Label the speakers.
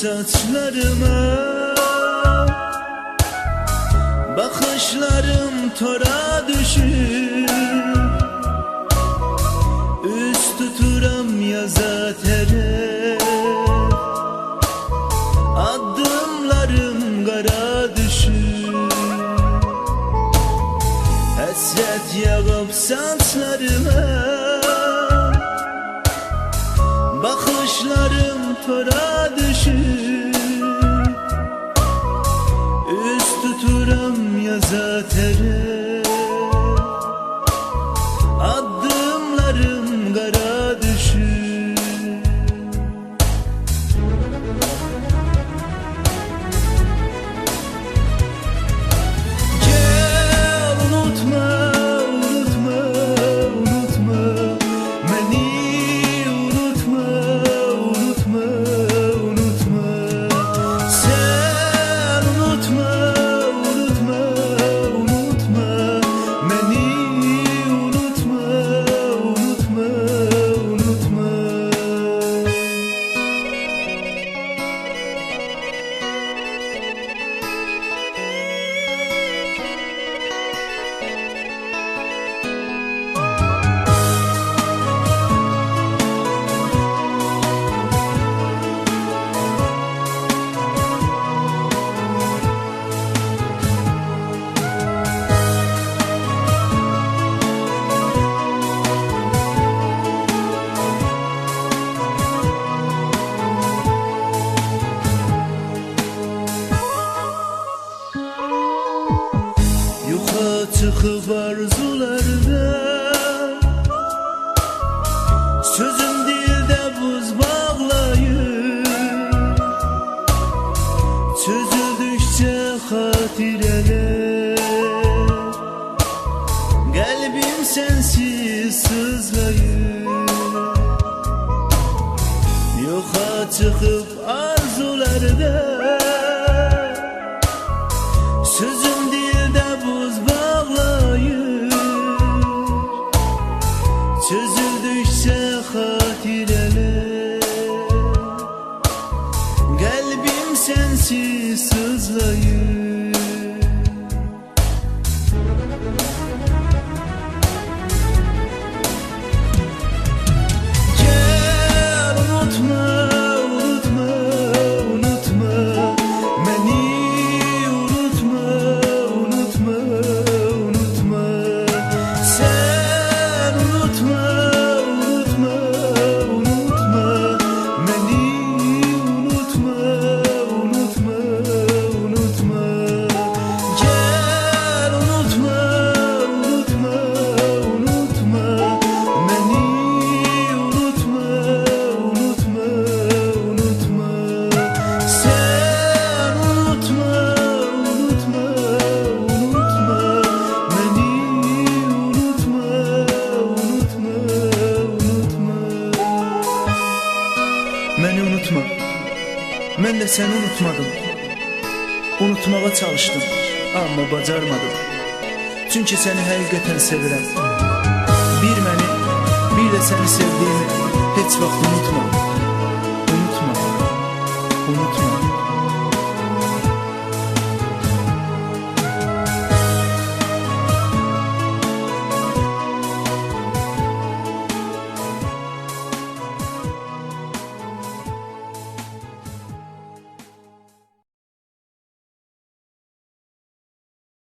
Speaker 1: saçlarıma. Bakışlarım tora düşür Üst tuturam yaza teref Adımlarım kara düşür Hasret yağıp saçlarıma Bakışlarım tora düşür çıkıp arzularda. Sözüm dilde buz bağlayır Çözüldükçe hatireler Kalbim sensiz sızlayır Yuka çıkıp arzularda. Sözüm sensiz sızlayır De seni unutmadım. Unutmağa çalıştım Ama bacarmadım. Çünkü seni həqiqətən sevirəm Bir məni, bir də səni sevdiyimi heç vaxt unutma